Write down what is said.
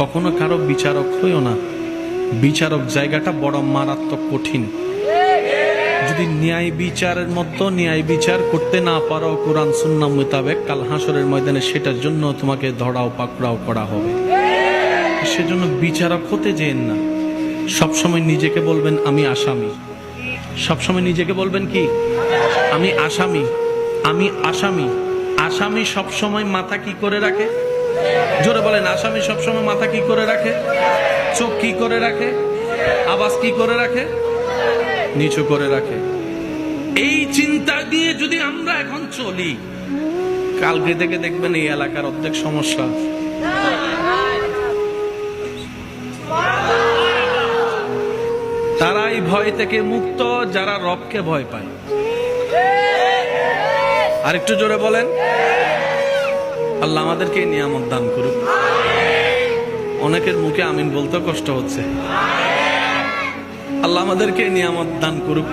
কখনো কারও বিচারক হইও না। বিচারক জায়গাটা বড় মারাত্মক কঠিন। যদি ন্যায় বিচারের মতো ন্যায় বিচার করতে না পারো কোরআন সুন্না মোতাবেক, কাল হাসরের ময়দানে সেটার জন্য তোমাকে ধরাও পাকড়াও করা হবে। সেজন্য বিচারক হতে যেন না। সবসময় নিজেকে বলবেন, আমি আসামি। সবসময় নিজেকে বলবেন কি? আমি আসামি। আমি আসামি। আসামি সবসময় মাথা কি করে রাখে? জোরে বলেন, আসামি সবসময় মাথা কি করে রাখে? চোখ কি করে রাখে? আওয়াজ কি করে রাখে? নিচু করে রাখে। এই চিন্তা দিয়ে যদি আমরা এখন চলি কালকে থেকে দেখবেন এই এলাকার অর্ধেক সমস্যা। তারাই ভয় থেকে মুক্ত, যারা রবকে ভয় পায়। আর একটু জোরে বলেন। আল্লাহ আমাদেরকে নিয়ামত দান করুক। অনেকের মুখে আমিন বলতে কষ্ট হচ্ছে। আল্লাহ আমাদেরকে নিয়ামত দান করুক।